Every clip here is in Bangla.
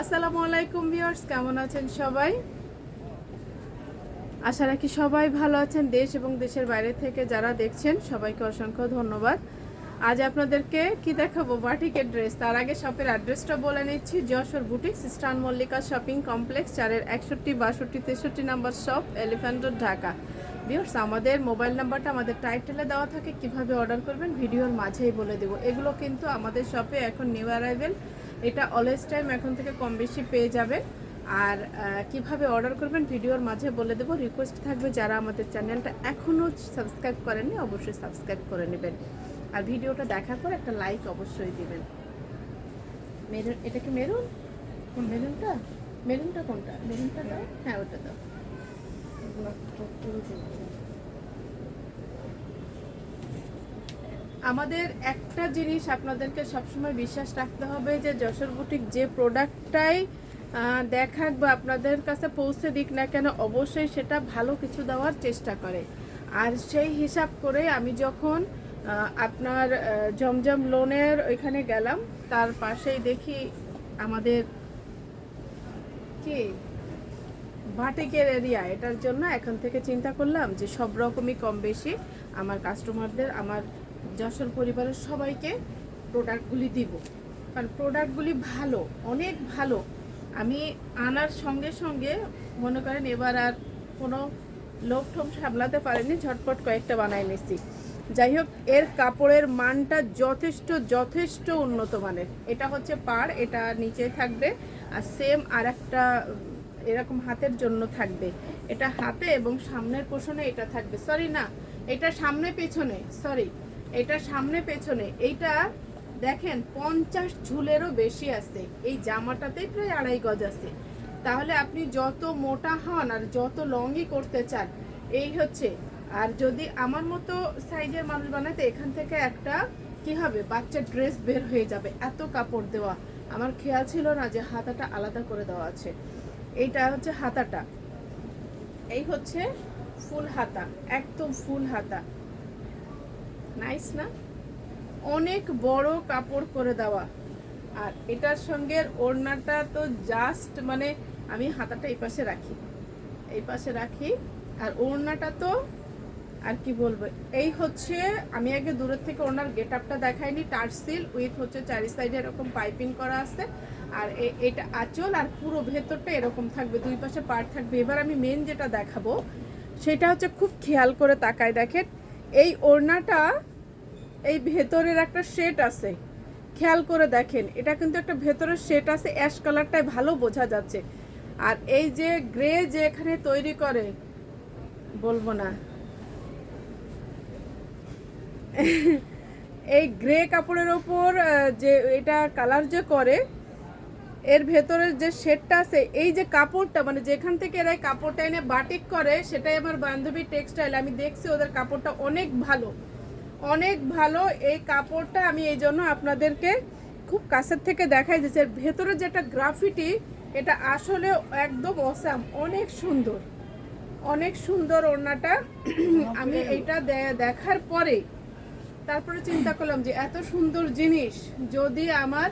আসসালামু আলাইকুম ভিউয়ার্স, কেমন আছেন সবাই? আশা রাখি সবাই ভালো আছেন দেশ এবং দেশের বাইরে থেকে যারা দেখছেন, সবাইকে অসংখ্য ধন্যবাদ। আজ আপনাদেরকে কি দেখাবো? বাটিকের ড্রেস তার আগে শপের অ্যাড্রেসটা বলে নিচ্ছি। যশোর বুটিক স্টান মল্লিকা শপিং কমপ্লেক্স চারের একষট্টি, বাষট্টি, তেষট্টি number shop elephant Dhaka. Viewers, আমাদের মোবাইল নাম্বারটা আমাদের টাইটেলে দেওয়া থাকে। কীভাবে অর্ডার করবেন? ভিডিওর মাঝেই বলে দেবো। এগুলো কিন্তু আমাদের শপে এখন নিউ অ্যারাইভেল এটা অলওয়েজ টাইম এখন থেকে কম বেশি পেয়ে যাবেন। আর কীভাবে অর্ডার করবেন ভিডিওর মাঝে বলে দেবো। রিকোয়েস্ট থাকবে যারা আমাদের চ্যানেলটা এখনও সাবস্ক্রাইব করেননি, অবশ্যই সাবস্ক্রাইব করে নেবেন। আর ভিডিওটা দেখার পর একটা লাইক অবশ্যই দিবেন। মেরুন, এটা কি মেরুন? কোন মেরুনটা? মেরুনটা কোনটা? মেরুনটা দাও। হ্যাঁ ওটা দাও। আমাদের একটা জিনিস আপনাদেরকে সবসময় বিশ্বাস রাখতে হবে যে যশোর বুটিক যে প্রোডাক্টটাই দেখাক বা আপনাদের কাছে পৌঁছে দিক না কেন, অবশ্যই সেটা ভালো কিছু দেওয়ার চেষ্টা করে। আর সেই হিসাব করে আমি যখন আপনার জমজম লোনের ওইখানে গেলাম, তার পাশেই দেখি আমাদের কি? ভাটিকের এরিয়া এটার জন্য এখন থেকে চিন্তা করলাম যে সব রকমই কম বেশি আমার কাস্টমারদের আমার যশোর পরিবারের সবাইকে প্রোডাক্টগুলি দিব। কারণ প্রোডাক্টগুলি ভালো, অনেক ভালো। আমি আনার সঙ্গে সঙ্গে মনে করেন এবার আর কোনো লোক ঠোম সামলাতে পারেনি, ঝটপট কয়েকটা বানাই নিছি। যাই হোক, এর কাপড়ের মানটা যথেষ্ট যথেষ্ট উন্নত মানের। এটা হচ্ছে পাড়, এটা নিচে থাকবে আর সেম আর একটা এরকম হাতের জন্য থাকবে। এটা হাতে এবং সামনের পোষণে এটা থাকবে। সরি না, এটা সামনে, পেছনে সরি এটা সামনে, পেছনে, এইটা দেখেন পঞ্চাশ ঝুলেরও বেশি আছে। এই জামাটাতেই প্রায় আড়াই গজ আছে। তাহলে আপনি যত মোটা হন আর যত লংই করতে চান, এই হচ্ছে। আর যদি আমার মতো সাইজের মানুষ বানাতে, এখান থেকে একটা কি হবে? বাচ্চার ড্রেস বের হয়ে যাবে, এত কাপড় দেওয়া। আমার খেয়াল ছিল না যে হাতাটা আলাদা করে দেওয়া আছে। এইটা হচ্ছে হাতাটা। এই হচ্ছে ফুল হাতা, একদম ফুল হাতা। নাইস না? অনেক বড় কাপড় করে দেওয়া। আর এটার সঙ্গে ওড়নাটা তো জাস্ট মানে আমি হাতাটা এই পাশে রাখি। এই পাশে রাখি। আর ওড়নাটা তো, আর কি বলব? এই হচ্ছে, আমি আগে দূরের থেকে ওনার গেট আপটা দেখাইনি টার্সিল উইথ হচ্ছে চারি সাইডে এরকম পাইপিং করা আছে। আর এটা আঁচল আর পুরো ভেতরটা এরকম থাকবে। দুই পাশে পার্ট থাকবে। এবার আমি মেন যেটা দেখাবো, সেটা হচ্ছে খুব খেয়াল করে তাকায় দেখেন। এই ওড়নাটা এই ভেতরের একটা শেড আছে। খেয়াল করে দেখেন, এটা কিন্তু একটা ভেতরের শেড আছে অ্যাশ কালারটাই ভালো বোঝা যাচ্ছে। আর এই যে গ্রে যে এখানে তৈরি করে, বলব না। এই গ্রে কাপড়ের ওপর যে এটা কালার যে করে এর ভেতরের যে শেডটা আছে এই যে কাপড়টা মানে যেখান থেকে এরা কাপড়টা এনে বাটিক করে সেটাই আমার বান্ধবী টেক্সটাইল আমি দেখছি ওদের কাপড়টা অনেক ভালো। অনেক ভালো এই কাপড়টা আমি এই জন্য আপনাদেরকে খুব কাছের থেকে দেখাই দিচ্ছি। এর ভেতরে যেটা গ্রাফিটি এটা আসলে একদম অসাম অনেক সুন্দর। অনেক সুন্দর ওড়নাটা। আমি এইটা দেখার পরে তারপরে চিন্তা করলাম যে এত সুন্দর জিনিস যদি আমার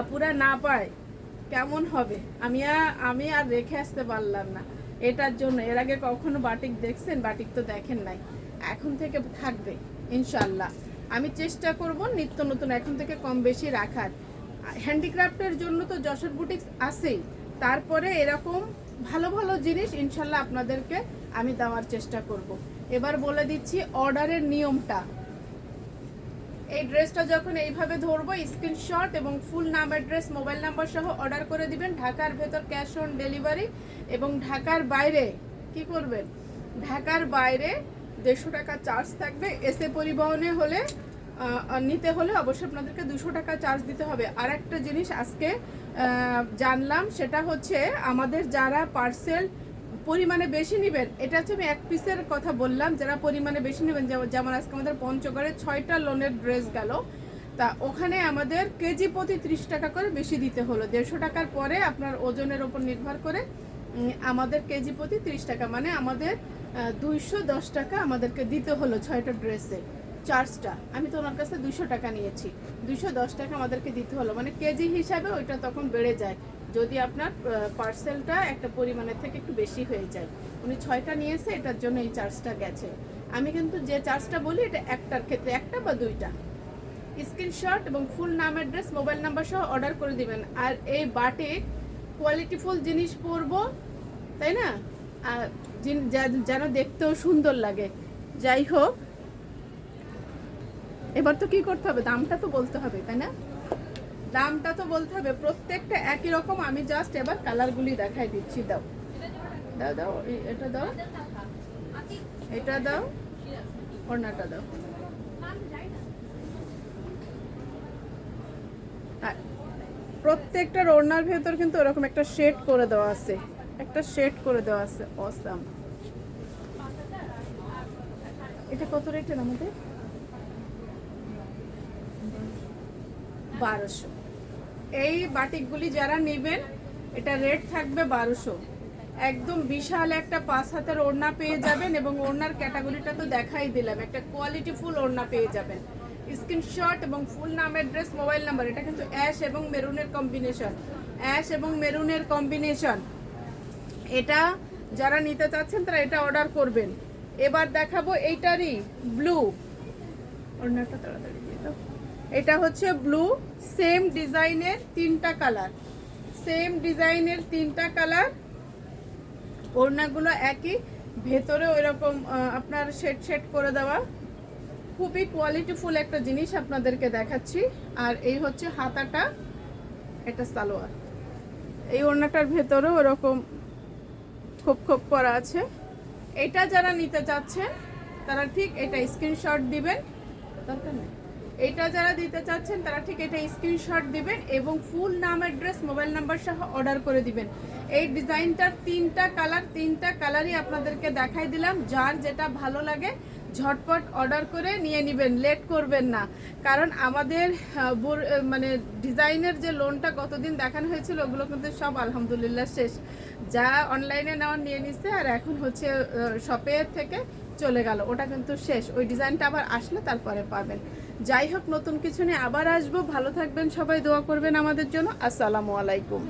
আপুরা না পায়, কেমন হবে? আমি আমি আর রেখে আসতে পারলাম না। এটার জন্য, এর আগে কখনো বাটিক দেখছেন? বাটিক তো দেখেন নাই। এখন থেকে থাকবে ইনশাল্লাহ আমি চেষ্টা করব নিত্য নতুন, এখন থেকে কম বেশি রাখার। হ্যান্ডিক্রাফটের জন্য তো যশোর বুটিক্স আছেই। তারপরে এরকম ভালো ভালো জিনিস ইনশাল্লাহ আপনাদেরকে আমি দেওয়ার চেষ্টা করব। এবার বলে দিচ্ছি, অর্ডারের নিয়মটা। এই ড্রেসটা যখন এইভাবে ধরবো স্ক্রিনশট এবং ফুল নাম অ্যাড্রেস মোবাইল নাম্বার সহ অর্ডার করে দিবেন। ঢাকার ভেতর ক্যাশ অন ডেলিভারি এবং ঢাকার বাইরে কি করবেন? ঢাকার বাইরে দেড়শো টাকা চার্জ থাকবে। এসে পরিবহনে হলে নিতে হলে অবশ্যই আপনাদেরকে দুশো টাকা চার্জ দিতে হবে। আর একটা জিনিস আজকে জানলাম, সেটা হচ্ছে আমাদের যারা পার্সেল পরিমাণে বেশি নেবেন, এটা হচ্ছে আমি এক পিসের কথা বললাম, যারা পরিমাণে বেশি নেবেন, যেমন- আজকে আমাদের পঞ্চগড়ে ছয়টা লোনের ড্রেস গেল, তা ওখানে আমাদের কেজি প্রতি ত্রিশ টাকা করে বেশি দিতে হলো, দেড়শো টাকার পরে আপনার ওজনের ওপর নির্ভর করে আমাদের কেজি প্রতি ত্রিশ টাকা মানে আমাদের দুইশো দশ টাকা আমাদেরকে দিতে হলো ছয়টা ড্রেসে, চার্জটা, আমি তো ওনার কাছে দুশো টাকা নিয়েছি দুশো দশ টাকা আমাদেরকে দিতে হলো মানে কেজি হিসাবে ওইটা তখন বেড়ে যায় যদি আপনার পার্সেলটা একটা পরিমাণের থেকে একটু বেশি হয়ে যায়। উনি ছয়টা নিয়েছে, এটার জন্য এই চার্জটা গেছে। আমি কিন্তু যে চার্জটা বলি, এটা একটার ক্ষেত্রে একটা বা দুইটা। স্ক্রিনশট এবং ফুল নাম অ্যাড্রেস মোবাইল নাম্বার সহ অর্ডার করে দিবেন। আর এই বাটিক কোয়ালিটিফুল জিনিস পরবো, তাই না? আর যেন দেখতেও সুন্দর লাগে। যাই হোক, এবার তো কি করতে হবে? দামটা তো বলতে হবে, তাই না? দামটা তো বলতে হবে, প্রত্যেকটা একই রকম, আমি জাস্ট এবার কালারগুলি দেখাই দিচ্ছি, দাও। দাও দাও এটা দাও। এটা দাও ওড়নাটা দাও। আর প্রত্যেকটার ওড়নার ভেতর কিন্তু ওরকম একটা শেড করে দেওয়া আছে, একটা শেড করে দেওয়া আছে অসাম এটা কত রেটের আমাদের? বারোশো। এই বাটিকগুলি যারা নেবেন, এটা রেট থাকবে বারোশো। একদম বিশাল একটা পাঁচ হাতের ওড়না পেয়ে যাবেন এবং ওড়নার ক্যাটাগরিটা তো দেখাই দিলাম। একটা কোয়ালিটি ফুল ওড়না পেয়ে যাবেন। স্ক্রিনশট এবং ফুল নাম অ্যাড্রেস মোবাইল নাম্বার এটা কিন্তু অ্যাশ এবং মেরুনের কম্বিনেশন অ্যাশ এবং মেরুনের কম্বিনেশন এটা যারা নিতে চাচ্ছেন, তারা এটা অর্ডার করবেন। এবার দেখাবো এইটারই ব্লু ওড়নাটা তাড়াতাড়ি দিয়ে দাও। এটা হচ্ছে ব্লু সেম ডিজাইনের তিনটা কালার সেম ডিজাইনের তিনটা কালার ওড়নাগুলো একই, ভেতরে ওইরকম আপনার শেড শেড করে দেওয়া। খুবই কোয়ালিটিফুল একটা জিনিস আপনাদেরকে দেখাচ্ছি। আর এই হচ্ছে হাতাটা, এটা সালোয়ার। এই ওড়নাটার ভেতরেও ওরকম খোপ খোপ করা আছে। এটা যারা নিতে চাচ্ছেন, তারা ঠিক এটা স্ক্রিনশট দিবেন। দরকার নেই। এটা যারা দিতে চাচ্ছেন, তারা ঠিক এটা স্ক্রিনশট দিবেন এবং ফুল নাম অ্যাড্রেস মোবাইল নাম্বার সহ অর্ডার করে দিবেন। এই ডিজাইনটার তিনটা কালার তিনটা কালারই আপনাদেরকে দেখাই দিলাম। যার যেটা ভালো লাগে, ঝটপট অর্ডার করে নিয়ে নেবেন লেট করবেন না। কারণ আমাদের মানে ডিজাইনের যে লোনটা কতদিন দেখানো হয়েছিল, ওগুলো কিন্তু সব আলহামদুলিল্লাহ শেষ। যা অনলাইনে নেওয়া, নিয়ে নিচ্ছে আর এখন হচ্ছে শপে থেকে চলে গেল। ওটা কিন্তু শেষ। ওই ডিজাইনটা আবার আসলে তারপরে পাবেন। যাই হোক, নতুন কিছু নিয়ে আবার আসব। ভালো থাকবেন সবাই, দোয়া করবেন আমাদের জন্য। আসসালামু আলাইকুম।